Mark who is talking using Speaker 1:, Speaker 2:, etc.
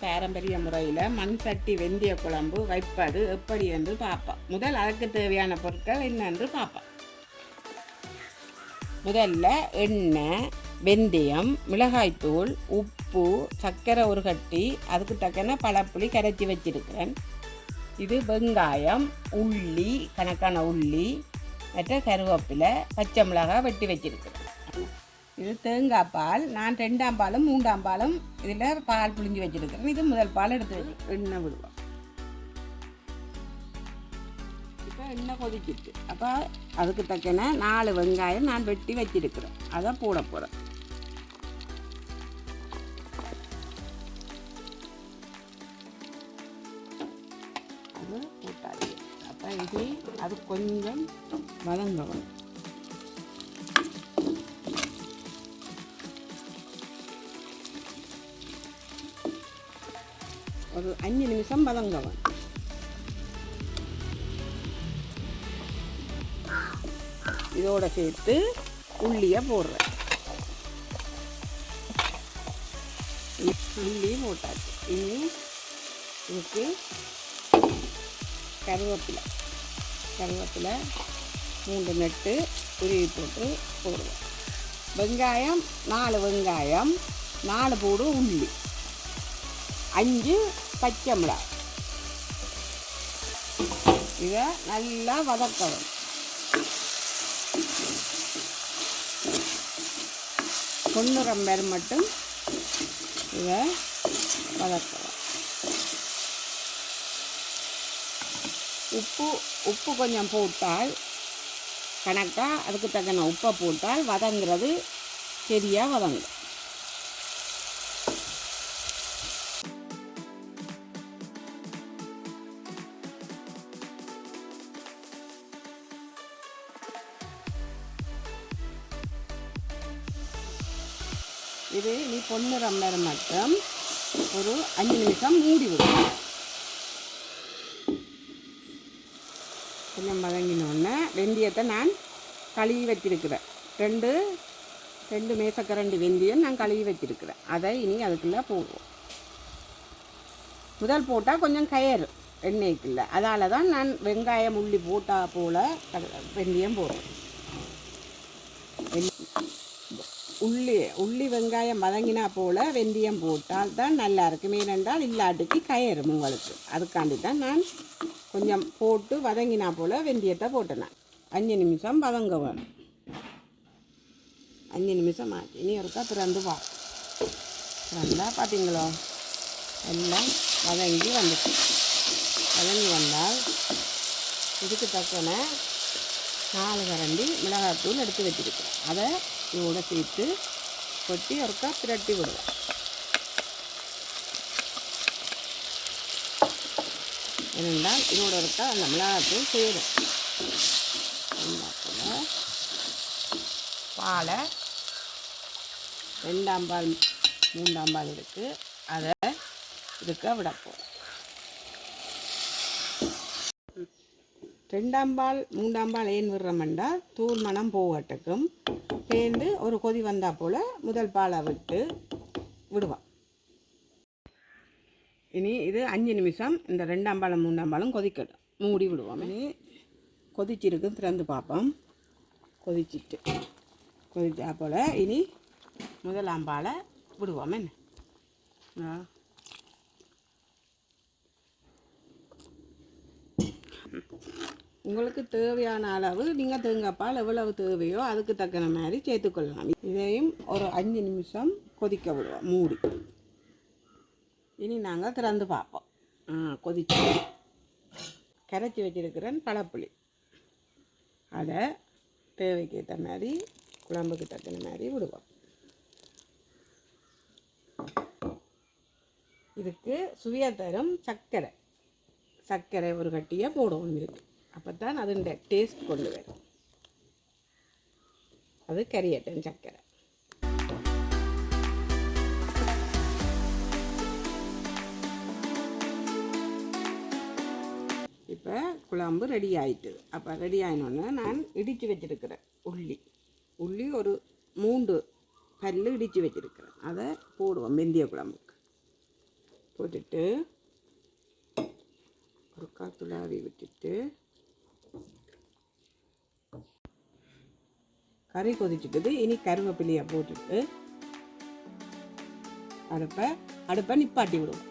Speaker 1: பாரம்பரிய முறையில் மண் சட்டி வெந்தய குழம்பு வைப்பது எப்படி என்று பார்ப்போம். முதல் அதற்கு தேவையான பொருட்கள் என்னென்று பார்ப்போம். முதல்ல எண்ணெய் வெந்தயம் மிளகாய்த்தூள் உப்பு சர்க்கரை ஒரு கட்டி அதுக்கு தக்கன பழப்புளி கரைச்சி வச்சிருக்கிறேன். இது வெங்காயம் உள்ளி கணக்கான உள்ளி மற்ற கருவேப்பிலை பச்சை மிளகாய் வெட்டி வச்சிருக்கிறேன். இது தேங்காய் பால் நான் ரெண்டாம் பாலும் மூன்றாம் பாலும் இதில் பால் புழிஞ்சு வச்சுருக்கிறேன். இது முதல் பால் எடுத்து வச்சு எண்ணெய் விடுவோம். இப்போ எண்ணெய் கொதிச்சிட்டு அப்போ அதுக்கு தக்கன நாலு வெங்காயம் நான் வெட்டி வச்சிருக்கிறேன். அதை போட போகிறேன் அது போட்டாச்சு. அப்போ இது அது கொஞ்சம் வதங்கணும். ஒரு அஞ்சு நிமிஷம் வதங்கவன் இதோட சேர்த்து உள்ளியை போடுறேன். உள்ளி போட்டாச்சு. இனி இதுக்கு கருவேப்பிலை. கருவேப்பிலை மூன்று நெட்டு உருவி போட்டு போடுவோம். வெங்காயம் நாலு வெங்காயம் நாலு போடு உள்ளி. அஞ்சு பச்சை மிளகாய். இதை நல்லா வதக்கணும். பொன்னுரம் பேர் மட்டும் இதை வதக்கலாம். உப்பு உப்பு கொஞ்சம் போட்டால் கணக்காக அதுக்கு தக்கன உப்பை போட்டால் வதங்கிறது சரியாக வதங்கும். இது நீ பொன்னிறம் நேரம் மட்டும் ஒரு அஞ்சு நிமிஷம் மூடி விடும் கொஞ்சம் வதங்கினோடனே வெந்தயத்தை நான் கழுவி வச்சிருக்கிறேன். ரெண்டு ரெண்டு மேசக்கரண்டி வெந்தயம் நான் கழுவி வச்சிருக்கிறேன். அதை இனி அதுக்குள்ளே போடுவோம். முதல் போட்டால் கொஞ்சம் கயறு எண்ணெய்க்குள்ள. அதால் தான் நான் வெங்காயம் உள்ளி போட்டால் போல் வெந்தயம் போடுறேன். உள்ளி உள்ளி வெங்காயம் வதங்கினா போல் வெந்தயம் போட்டால் தான் நல்லா இருக்கும் ஏனென்றால் இல்லாட்டுக்கு கயறும் உங்களுக்கு. அதுக்காண்டி தான் நான் கொஞ்சம் போட்டு வதங்கினா போல் வெந்தயத்தை போட்டேன். அஞ்சு நிமிஷம் வதங்க வேணும் அஞ்சு நிமிஷம் ஆச்சு. இனி ஒருக்கா திறந்து வா. திறந்தா பார்த்தீங்களோ எல்லாம் வதங்கி வந்துச்சு. வதங்கி வந்தால் இதுக்கு தக்கன நாலு கரண்டி மிளகாத்தூள் எடுத்து வச்சுருக்கேன் அதை இதோட சேர்த்து கொட்டி ஒருக்கா திரட்டி விடுவேன் இருந்தால் இதோட இருக்கா அந்த சேரும் பாலை ரெண்டாம் பால் மூன்றாம் பால் இருக்குது அதை இதுக்க விடப்போம் ரெண்டாம் பால் மூன்றாம் பால் ஏன் விடுறோம்டா தூள் மணம் போகட்டுக்கும் பேந்து ஒரு கொதி வந்தால் போல் முதல் பாலை விட்டு விடுவோம். இனி இது அஞ்சு நிமிஷம். இந்த ரெண்டாம் பாலம் மூணாம் பாலம் கொதிக்கட்டும் மூடி விடுவோம். இனி கொதிச்சிருக்கு திறந்து பார்ப்போம். கொதிச்சிட்டு கொதிச்சா போல் இனி முதலாம் பாலை விடுவோம். என்ன? உங்களுக்கு தேவையான அளவு நீங்கள் தேங்காய்ப்பால் எவ்வளவு தேவையோ அதுக்கு தக்கன மாதிரி சேர்த்துக்கொள்ளலாம். இதையும் ஒரு அஞ்சு நிமிஷம் கொதிக்க விடுவோம் மூடி. இனி நாங்கள் திறந்து பார்ப்போம். ஆ கொதிச்சு. கரைச்சி வச்சிருக்கிறேன் பழப்புளி. அதை தேவைக்கு ஏற்ற மாதிரி குழம்புக்கு தக்கன மாதிரி விடுவோம். இதுக்கு சுவையா தரும் சர்க்கரை. சர்க்கரை ஒரு கட்டியை போடுவோம் இதுக்கு. அப்போ தான் அதுண்ட டேஸ்ட் கொண்டு வரும் அது கரியட்டன் சக்கரை இப்போ குழம்பு ரெடி ஆயிட்டுது அப்போ ரெடி ஆயினோன்னு நான் இடித்து வச்சிருக்கிறேன் உள்ளி. உள்ளி ஒரு மூன்று பல் இடித்து வச்சிருக்கிறேன். அதை போடுவோம் வெந்தய குழம்புக்கு. போட்டுட்டு ஒரு காத்துலாவி விட்டுட்டு கறி கொதிச்சுட்டுது இனி கருவேப்பிலையை போட்டுட்டு அடுப்பை அடுப்பை நிப்பாட்டி விடுவோம்.